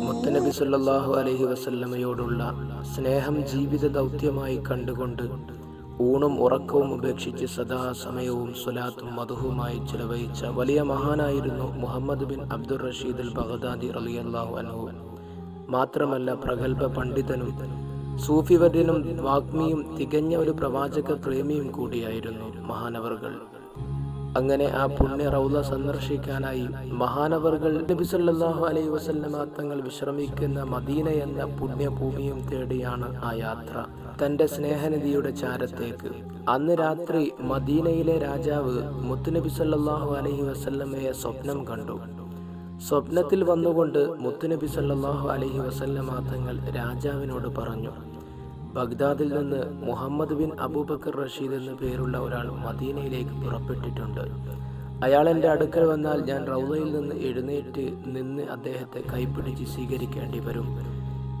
മുത്തനബി സല്ലല്ലാഹു അലൈഹി വസല്ലമയോടുള്ള സ്നേഹം ജീവിത ദൗത്യമായി കണ്ടുകൊണ്ട് ഊണും ഉറക്കവും ഉപേക്ഷിച്ച് സദാ സമയവും സ്വലാത്തും മധുവുമായി ചിലവഴിച്ച വലിയ മഹാനായിരുന്നു Muhammad bin Abdur Rashid al Baghdadi റളിയല്ലാഹു അൻഹു. മാത്രമല്ല പ്രഗത്ഭ പണ്ഡിതനും സൂഫിവര്യനും വാഗ്മിയും തികഞ്ഞ ഒരു പ്രവാചക പ്രേമിയും കൂടിയായിരുന്നു മഹാനവറുകൾ. അങ്ങനെ ആ പുണ്യ റൗല സന്ദർശിക്കാനായി മഹാനവറുകൾ നബി സല്ലല്ലാഹു അലൈഹി വസല്ലമ തങ്ങൾ വിശ്രമിക്കുന്ന മദീന എന്ന പുണ്യഭൂമിയും തേടിയാണ് ആ യാത്ര. തന്റെ സ്നേഹനിധിയുടെ ചാരത്തേക്ക്. അന്ന് രാത്രി മദീനയിലെ രാജാവ് മുത്തുനബി സല്ലല്ലാഹു അലൈഹി വസല്ലമയെ സ്വപ്നം കണ്ടു. സ്വപ്നത്തിൽ വന്നുകൊണ്ട് മുത്തുനബി സല്ലല്ലാഹു അലൈഹി വസല്ലമ തങ്ങൾ രാജാവിനോട് പറഞ്ഞു ബഗ്ദാദിൽ നിന്ന് മുഹമ്മദ് ബിൻ അബൂബക്കർ റഷീദ് എന്ന പേരുള്ള ഒരാൾ മദീനയിലേക്ക് പുറപ്പെട്ടിട്ടുണ്ട്. അയാൾ എന്റെ അടുക്കൽ വന്നാൽ ഞാൻ റൗദയിൽ നിന്ന് എഴുന്നേറ്റ് നിന്ന് അദ്ദേഹത്തെ കൈപ്പിടിച്ച് സ്വീകരിക്കേണ്ടി വരും.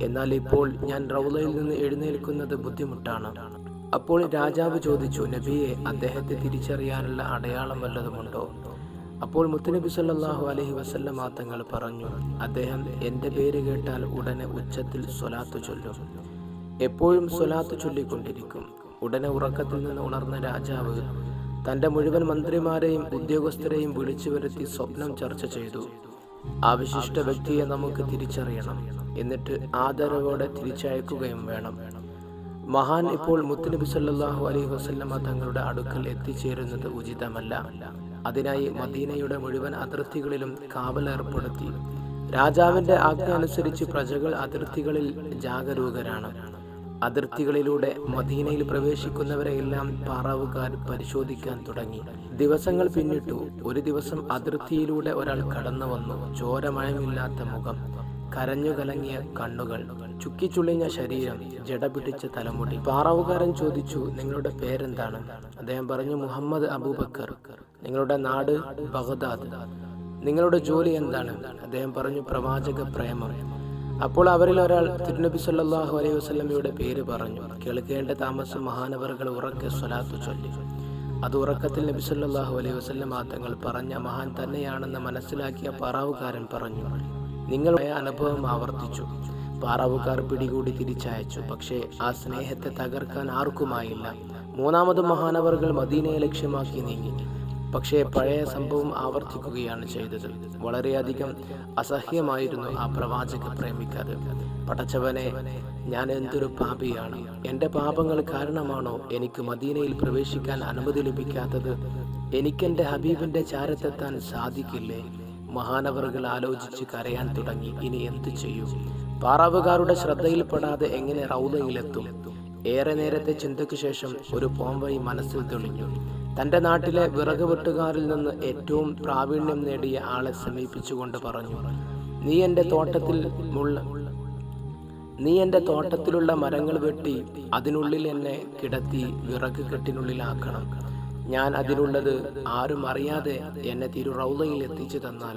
എന്നാൽ ഇപ്പോൾ ഞാൻ റൗദയിൽ നിന്ന് എഴുന്നേൽക്കുന്നത് ബുദ്ധിമുട്ടാണ്. അപ്പോൾ രാജാവ് ചോദിച്ചു നബിയെ അദ്ദേഹത്തെ തിരിച്ചറിയാനുള്ള അടയാളം വല്ലതുമുണ്ടോ? അപ്പോൾ മുത്തനബി സല്ലാഹു അലഹി വസല്ലമ തങ്ങൾ പറഞ്ഞു അദ്ദേഹം എന്റെ പേര് കേട്ടാൽ ഉടനെ ഉച്ചത്തിൽ സ്വലാത്തു ചൊല്ലും. എപ്പോഴും സ്വലാത്ത് ചൊല്ലിക്കൊണ്ടിരിക്കും. ഉടനെ ഉറക്കത്തിൽ നിന്ന് ഉണർന്ന രാജാവ് തന്റെ മുഴുവൻ മന്ത്രിമാരെയും ഉദ്യോഗസ്ഥരെയും വിളിച്ചു വരുത്തി സ്വപ്നം ചർച്ച ചെയ്തു. ആ വിശിഷ്ട വ്യക്തിയെ നമുക്ക് തിരിച്ചറിയണം. എന്നിട്ട് ആദരവോടെ തിരിച്ചയക്കുകയും വേണം. മഹാൻ ഇപ്പോൾ മുത്തുനബി സല്ലാഹു അലൈഹി വസല്ലമ തങ്ങളുടെ അടുക്കൽ എത്തിച്ചേരുന്നത് ഉചിതമല്ല. അതിനായി മദീനയുടെ മുഴുവൻ അതിർത്തികളിലും കാവൽ ഏർപ്പെടുത്തി. രാജാവിന്റെ ആജ്ഞ അനുസരിച്ച് പ്രജകൾ അതിർത്തികളിൽ ജാഗരൂകരാണ്. അതിർത്തികളിലൂടെ മദീനയിൽ പ്രവേശിക്കുന്നവരെയെല്ലാം പാറാവുകാർ പരിശോധിക്കാൻ തുടങ്ങി. ദിവസങ്ങൾ പിന്നിട്ടു ഒരു ദിവസം അതിർത്തിയിലൂടെ ഒരാൾ കടന്നു വന്നു. ചോരമഴമില്ലാത്ത മുഖം കരഞ്ഞു കലങ്ങിയ കണ്ണുകൾ ചുക്കിച്ചുളിഞ്ഞ ശരീരം ജട പിടിച്ച തലമുടി. പാറാവുകാരൻ ചോദിച്ചു നിങ്ങളുടെ പേരെന്താണ്? അദ്ദേഹം പറഞ്ഞു മുഹമ്മദ് അബൂബക്കർ. നിങ്ങളുടെ നാട് ബഗദാദ്. നിങ്ങളുടെ ജോലി എന്താണ്? അദ്ദേഹം പറഞ്ഞു പ്രവാചക പ്രേമം അപ്പോൾ അവരിൽ ഒരാൾ തിരുനബി സല്ലാഹു അലൈഹി വസല്ലമയുടെ പേര് പറഞ്ഞു. കേൾക്കേണ്ട താമസം മഹാനവറുകൾ ഉറക്കെ സ്വലാത്തു ചൊല്ലി. അത് ഉറക്കത്തിൽ നബി സല്ലാഹു അലൈഹി വസല്ലമ തങ്ങൾ പറഞ്ഞ മഹാൻ തന്നെയാണെന്ന് മനസ്സിലാക്കിയ പാറാവുകാരൻ പറഞ്ഞു. നിങ്ങളുടെ അനുഭവം ആവർത്തിച്ചു. പാറാവുകാർ പിടികൂടി തിരിച്ചയച്ചു. പക്ഷേ ആ സ്നേഹത്തെ തകർക്കാൻ ആർക്കുമായില്ല. മൂന്നാമത് മഹാനവറുകൾ മദീനയെ ലക്ഷ്യമാക്കി നീങ്ങി. പക്ഷേ പഴയ സംഭവം ആവർത്തിക്കുകയാണ് ചെയ്തത്. വളരെയധികം അസഹ്യമായിരുന്നു ആ പ്രവാചക പ്രേമിക്കത്. പടച്ചവനെ ഞാൻ എന്തൊരു പാപിയാണ്. എന്റെ പാപങ്ങൾ കാരണമാണോ എനിക്ക് മദീനയിൽ പ്രവേശിക്കാൻ അനുമതി ലഭിക്കാത്തത്? എനിക്കെന്റെ ഹബീബിന്റെ ചാരത്തെത്താൻ സാധിക്കില്ലേ? മഹാനവറുകൾ ആലോചിച്ച് കരയാൻ തുടങ്ങി. ഇനി എന്തു ചെയ്യും? പാറാവുകാരുടെ ശ്രദ്ധയിൽപ്പെടാതെ എങ്ങനെ റൗദയിലെത്തും? ഏറെ നേരത്തെ ചിന്തയ്ക്ക് ശേഷം ഒരു പോംവഴി മനസ്സിൽ തെളിഞ്ഞു. തന്റെ നാട്ടിലെ വിറക് വെട്ടുകാരിൽ നിന്ന് ഏറ്റവും പ്രാവീണ്യം നേടിയ ആളെ സമീപിച്ചുകൊണ്ട് പറഞ്ഞു നീ എന്റെ തോട്ടത്തിൽ നീ എന്റെ തോട്ടത്തിലുള്ള മരങ്ങൾ വെട്ടി അതിനുള്ളിൽ എന്നെ കിടത്തി വിറക് കെട്ടിനുള്ളിലാക്കണം. ഞാൻ അതിനുള്ളത് ആരും അറിയാതെ എന്നെ തിരു റൗലയിൽ എത്തിച്ചു തന്നാൽ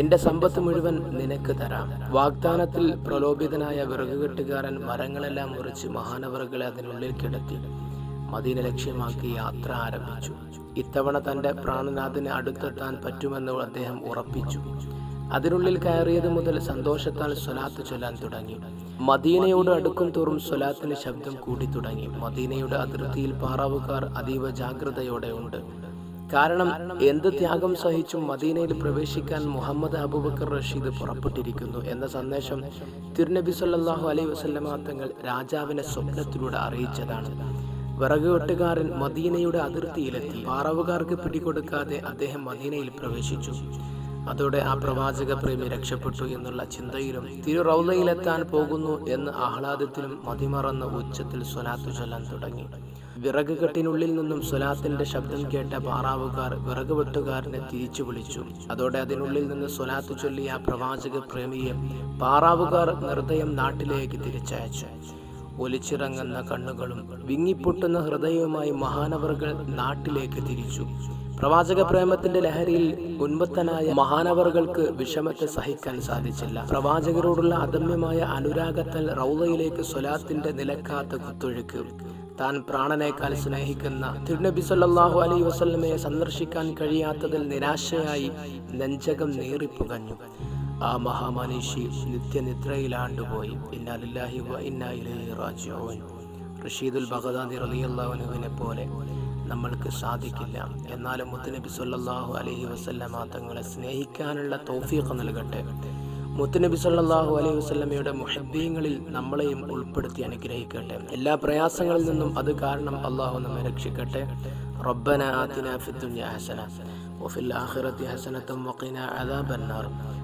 എന്റെ സമ്പത്ത് മുഴുവൻ നിനക്ക് തരാം. വാഗ്ദാനത്തിൽ പ്രലോഭിതനായ വിറകുകെട്ടുകാരൻ മരങ്ങളെല്ലാം മുറിച്ച് മഹാനവറുകളെ അതിനുള്ളിൽ കിടത്തി. മദീന ലക്ഷ്യമാക്കി യാത്ര ആരംഭിച്ചു. ഇത്തവണ തന്റെ പ്രാണനാഥന് അടുത്തെത്താൻ പറ്റുമെന്ന് അദ്ദേഹം ഉറപ്പിച്ചു. അതിനുള്ളിൽ കയറിയത് മുതൽ സന്തോഷത്താൽ സ്വലാത്ത് ചൊല്ലാൻ തുടങ്ങി. മദീനയോട് അടുക്കും തോറും സ്വലാത്തിന് ശബ്ദം കൂടി തുടങ്ങി. മദീനയുടെ അതിർത്തിയിൽ പാറാവുകാർ അതീവ ജാഗ്രതയോടെ ഉണ്ട്. കാരണം എന്ത് ത്യാഗം സഹിച്ചും മദീനയിൽ പ്രവേശിക്കാൻ മുഹമ്മദ് അബൂബക്കർ റഷീദ് പുറപ്പെട്ടിരിക്കുന്നു എന്ന സന്ദേശം തിരുനബി സല്ലാഹു അലൈഹി വസല്ലമ തങ്ങൾ രാജാവിനെ സ്വപ്നത്തിലൂടെ അറിയിച്ചതാണ്. വിറക് വെട്ടുകാരൻ മദീനയുടെ അതിർത്തിയിലെത്തി. പാറവുകാർക്ക് പിടികൊടുക്കാതെ അദ്ദേഹം മദീനയിൽ പ്രവേശിച്ചു. അതോടെ ആ പ്രവാചക പ്രേമി രക്ഷപ്പെട്ടു എന്നുള്ള ചിന്തയിലും തിരു റൗലയിലെത്താൻ പോകുന്നു എന്ന ആഹ്ലാദത്തിലും മതിമറന്ന ഉച്ചത്തിൽ സ്വലാത്തു ചൊല്ലാൻ തുടങ്ങി. വിറക് കെട്ടിനുള്ളിൽ നിന്നും സ്വലാത്തിന്റെ ശബ്ദം കേട്ട പാറാവുകാർ വിറക് വെട്ടുകാരനെ തിരിച്ചു വിളിച്ചു. അതോടെ അതിനുള്ളിൽ നിന്ന് സ്വലാത്തു ചൊല്ലിയ പ്രവാചക പ്രേമിയെ പാറാവുകാർ നിർദ്ദയം നാട്ടിലേക്ക് തിരിച്ചയച്ചു. ഒലിച്ചിറങ്ങുന്ന കണ്ണുകളും വിങ്ങിപ്പൊട്ടുന്ന ഹൃദയവുമായി മഹാനവറുകൾ നാട്ടിലേക്ക് തിരിച്ചു. പ്രവാചക പ്രേമത്തിന്റെ ലഹരിയിൽ ഉന്മത്തനായ മഹാനവറുകൾക്ക് വിഷമത്തെ സഹിക്കാൻ സാധിച്ചില്ല. പ്രവാചകരോടുള്ള അദമ്യമായ അനുരാഗത്താൽ റൗളയിലേക്ക് സ്വലാത്തിന്റെ നിലക്കാത്ത കുത്തൊഴുക്ക്. താൻ പ്രാണനേക്കാൾ സ്നേഹിക്കുന്ന തിരുനബി സല്ലാഹു അലൈ വസല്ലമയെ സന്ദർശിക്കാൻ കഴിയാത്തതിൽ നിരാശയായി നെഞ്ചകം നീറിപ്പുകഞ്ഞു. ആ മഹാമനീഷി നിത്യനിദ്രയിലാണ്ടുപോയി. റഷീദുൽ ബഗദാദി റലിയുള്ളവനുവിനെ പോലെ നമ്മൾക്ക് സാധിക്കില്ല. എന്നാലും മുത്തുനബി അലഹി അലൈഹി വസല്ലമ തങ്ങളെ സ്നേഹിക്കാനുള്ള തൗഫീഖ് നൽകട്ടെ. മുത്തുനബി സല്ലാഹു അലൈഹി വസല്ലമയുടെ മുഹബ്ബീങ്ങളിൽ നമ്മളെയും ഉൾപ്പെടുത്തി അനുഗ്രഹിക്കട്ടെ. എല്ലാ പ്രയാസങ്ങളിൽ നിന്നും അത് കാരണം അള്ളാഹു നമ്മെ രക്ഷിക്കട്ടെ. റബ്ബന ആതിന ഫിദ്ദുനിയ ഹസന വഫിൽ ആഖിറതി ഹസനത്തും വഖിന അദാബന്നാർ.